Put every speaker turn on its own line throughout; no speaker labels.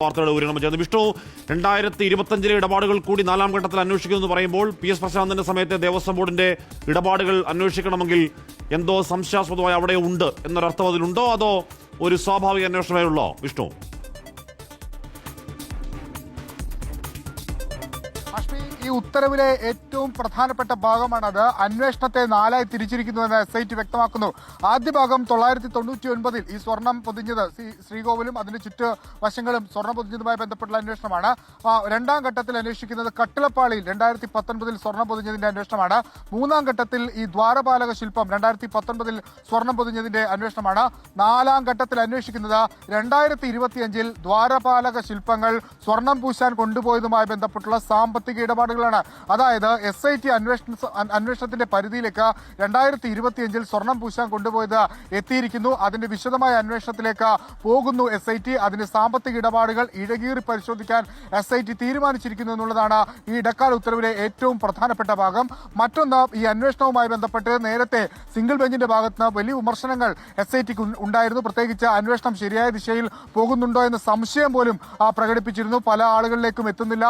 വാർത്തയുടെ ഉയരണം ചെയ്യുന്നത് വിഷ്ണു രണ്ടായിരത്തി ഇരുപത്തഞ്ചിലെ ഇടപാടുകൾ കൂടി നാലാം ഘട്ടത്തിൽ അന്വേഷിക്കുമെന്ന് പറയുമ്പോൾ പി എസ് പ്രശാന്തിന്റെ സമയത്തെ ദേവസ്വം ബോർഡിന്റെ ഇടപാടുകൾ അന്വേഷിക്കണമെങ്കിൽ എന്തോ സംശയാസ്പദമായി അവിടെ ഉണ്ട് എന്നൊരർത്ഥം അതിലുണ്ടോ? അതോ ഒരു സ്വാഭാവിക അന്വേഷണമേ ഉള്ളോ വിഷ്ണു?
ഉത്തരവിലെ ഏറ്റവും പ്രധാനപ്പെട്ട ഭാഗമാണത്. അന്വേഷണത്തെ നാലായി തിരിച്ചിരിക്കുന്നുവെന്ന് എസ് ഐ ടി വ്യക്തമാക്കുന്നു. ആദ്യ ഭാഗം തൊള്ളായിരത്തി തൊണ്ണൂറ്റി ഒൻപതിൽ ഈ സ്വർണം പൊതിഞ്ഞത് ശ്രീ- ശ്രീകോവിലും അതിന്റെ ചുറ്റു വശങ്ങളും സ്വർണം പൊതിഞ്ഞതുമായി ബന്ധപ്പെട്ടുള്ള അന്വേഷണമാണ്. രണ്ടാം ഘട്ടത്തിൽ അന്വേഷിക്കുന്നത് കട്ടിളപ്പാളിയിൽ രണ്ടായിരത്തി പത്തൊൻപതിൽ സ്വർണം പൊതിഞ്ഞതിന്റെ അന്വേഷണമാണ്. മൂന്നാം ഘട്ടത്തിൽ ഈ ദ്വാരപാലക ശില്പം രണ്ടായിരത്തി പത്തൊൻപതിൽ സ്വർണം പൊതിഞ്ഞതിന്റെ അന്വേഷണമാണ്. നാലാം ഘട്ടത്തിൽ അന്വേഷിക്കുന്നത് രണ്ടായിരത്തി ഇരുപത്തിയഞ്ചിൽ ദ്വാരപാലക ശില്പങ്ങൾ സ്വർണം പൂശാൻ കൊണ്ടുപോയതുമായി ബന്ധപ്പെട്ടുള്ള സാമ്പത്തിക ഇടപാടുകളാണ് അതായത് എസ് ഐ ടി അന്വേഷണ അന്വേഷണത്തിന്റെ പരിധിയിലേക്ക് രണ്ടായിരത്തി ഇരുപത്തിയഞ്ചിൽ സ്വർണം പൂശാൻ കൊണ്ടുപോയത് എത്തിയിരിക്കുന്നു. അതിന്റെ വിശദമായ അന്വേഷണത്തിലേക്ക് പോകുന്നു എസ് ഐ ടി അതിന്റെ സാമ്പത്തിക ഇടപാടുകൾ ഇഴകീറി പരിശോധിക്കാൻ എസ് ഐ ടി തീരുമാനിച്ചിരിക്കുന്നു എന്നുള്ളതാണ് ഈ ഇടക്കാല ഉത്തരവിലെ ഏറ്റവും പ്രധാനപ്പെട്ട ഭാഗം. മറ്റൊന്ന് ഈ അന്വേഷണവുമായി ബന്ധപ്പെട്ട് നേരത്തെ സിംഗിൾ ബെഞ്ചിന്റെ ഭാഗത്ത് നിന്ന് വലിയ വിമർശനങ്ങൾ എസ് ഐ ടിക്ക് ഉണ്ടായിരുന്നു. പ്രത്യേകിച്ച് അന്വേഷണം ശരിയായ ദിശയിൽ പോകുന്നുണ്ടോ എന്ന സംശയം പോലും പ്രകടിപ്പിച്ചിരുന്നു. പല ആളുകളിലേക്കും എത്തുന്നില്ല.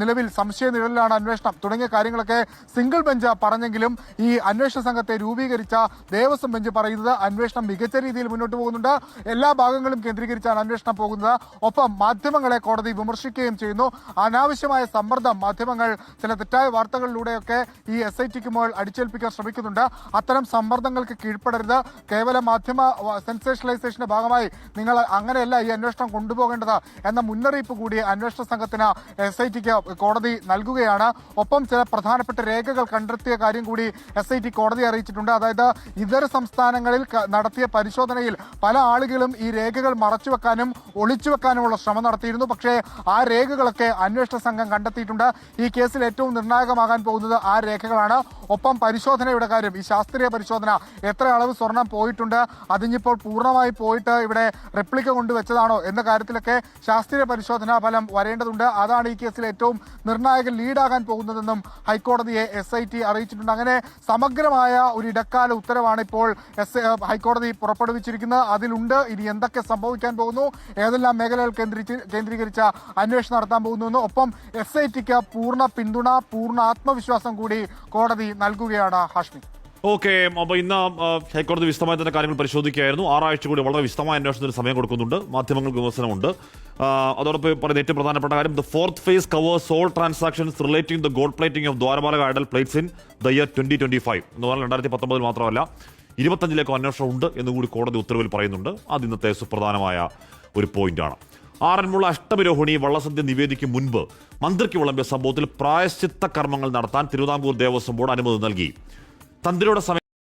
നിലവിൽ സംശയ നിഴലിലാണ് അന്വേഷണം. തുടങ്ങിയ കാര്യങ്ങളൊക്കെ സിംഗിൾ ബെഞ്ച് പറഞ്ഞെങ്കിലും ഈ അന്വേഷണ സംഘത്തെ രൂപീകരിച്ച ദേവസ്വം ബെഞ്ച് പറയുന്നത് അന്വേഷണം മികച്ച രീതിയിൽ മുന്നോട്ട് പോകുന്നുണ്ട്. എല്ലാ ഭാഗങ്ങളും കേന്ദ്രീകരിച്ചാണ് അന്വേഷണം പോകുന്നത്. ഒപ്പം മാധ്യമങ്ങളെ കോടതി വിമർശിക്കുകയും ചെയ്യുന്നു. അനാവശ്യമായ സമ്മർദ്ദം മാധ്യമങ്ങൾ ചില തെറ്റായ വാർത്തകളിലൂടെയൊക്കെ ഈ എസ് ഐ ടിക്ക് മുകൾ അടിച്ചേൽപ്പിക്കാൻ ശ്രമിക്കുന്നുണ്ട്. അത്തരം സമ്മർദ്ദങ്ങൾക്ക് കീഴ്പ്പെടരുത്. കേവലം മാധ്യമ സെൻസേഷണലൈസേഷന്റെ ഭാഗമായി നിങ്ങൾ അങ്ങനെയല്ല ഈ അന്വേഷണം കൊണ്ടുപോകേണ്ടത് എന്ന മുന്നറിയിപ്പ് കൂടി അന്വേഷണ സംഘത്തിന് എസ് ഐ ടിക്ക് കോടതി നൽകുകയാണ്. ഒപ്പം ചില പ്രധാനപ്പെട്ട രേഖകൾ കണ്ടെത്തിയ കാര്യം കൂടി എസ് ഐ ടി കോടതി അറിയിച്ചിട്ടുണ്ട്. അതായത് ഇതര സംസ്ഥാനങ്ങളിൽ നടത്തിയ പരിശോധനയിൽ പല ആളുകളും ഈ രേഖകൾ മറച്ചുവെക്കാനും ഒളിച്ചുവെക്കാനുമുള്ള ശ്രമം നടത്തിയിരുന്നു. പക്ഷേ ആ രേഖകളൊക്കെ അന്വേഷണ സംഘം കണ്ടെത്തിയിട്ടുണ്ട്. ഈ കേസിൽ ഏറ്റവും നിർണായകമാകാൻ പോകുന്നത് ആ രേഖകളാണ്. ഒപ്പം പരിശോധനയുടെ കാര്യം ഈ ശാസ്ത്രീയ പരിശോധന എത്ര അളവ് സ്വർണം പോയിട്ടുണ്ട് അതിഞ്ഞിപ്പോൾ പൂർണമായി പോയിട്ട് ഇവിടെ റെപ്ലിക്ക കൊണ്ടുവച്ചതാണോ എന്ന കാര്യത്തിലൊക്കെ ശാസ്ത്രീയ പരിശോധനാ ഫലം വരേണ്ടതുണ്ട്. അതാണ് ഈ കേസിൽ ഏറ്റവും നിർണായക ലീഡാകാൻ പോകുന്നതെന്നും ഹൈക്കോടതിയെ എസ് ഐ ടി അറിയിച്ചിട്ടുണ്ട്. അങ്ങനെ സമഗ്രമായ ഒരു ഇടക്കാല ഉത്തരവാണ് ഇപ്പോൾ എസ് ഹൈക്കോടതി പുറപ്പെടുവിച്ചിരിക്കുന്നത്. അതിലുണ്ട്. ഇനി എന്തൊക്കെ സംഭവിക്കാൻ പോകുന്നു? ഏതെല്ലാം മേഖലകൾ കേന്ദ്രീ കേന്ദ്രീകരിച്ച അന്വേഷണം നടത്താൻ പോകുന്നു ഒപ്പം എസ് ഐ ടിക്ക് പൂർണ പിന്തുണ പൂർണ ആത്മവിശ്വാസം കൂടി കോടതി നൽകുകയാണ് ഹാഷ്മി.
ഓക്കെ അപ്പോൾ ഇന്ന് ഹൈക്കോടതി വിശദമായി തന്നെ കാര്യങ്ങൾ പരിശോധിക്കുകയായിരുന്നു. ആറാഴ്ച കൂടി വളരെ വിശദമായ അന്വേഷണത്തിന് സമയം കൊടുക്കുന്നുണ്ട്. മാധ്യമങ്ങൾക്ക് വിമർശനമുണ്ട്. അതോടൊപ്പം പറയുന്ന ഏറ്റവും പ്രധാനപ്പെട്ട കാര്യം the fourth phase covers all transactions relating the gold plating of Dwarapalaka idol plates in the year twenty twenty five എന്ന് പറഞ്ഞാൽ രണ്ടായിരത്തി പത്തൊമ്പതിൽ മാത്രമല്ല ഇരുപത്തഞ്ചിലേക്കും അന്വേഷണം ഉണ്ട് എന്നുകൂടി കോടതി ഉത്തരവിൽ പറയുന്നുണ്ട്. അത് ഇന്നത്തെ സുപ്രധാനമായ ഒരു പോയിന്റാണ് ആറന്മുള അഷ്ടമിരോഹിണി വള്ളസദ്യ നിവേദിക്കും മുൻപ് മന്ത്രിക്ക് വിളമ്പിയ സംഭവത്തിൽ പ്രായശ്ചിത്ത കർമ്മങ്ങൾ നടത്താൻ തിരുവിതാംകൂർ ദേവസ്വം ബോർഡ് അനുമതി നൽകി. തന്ത്രിയുടെ സമയം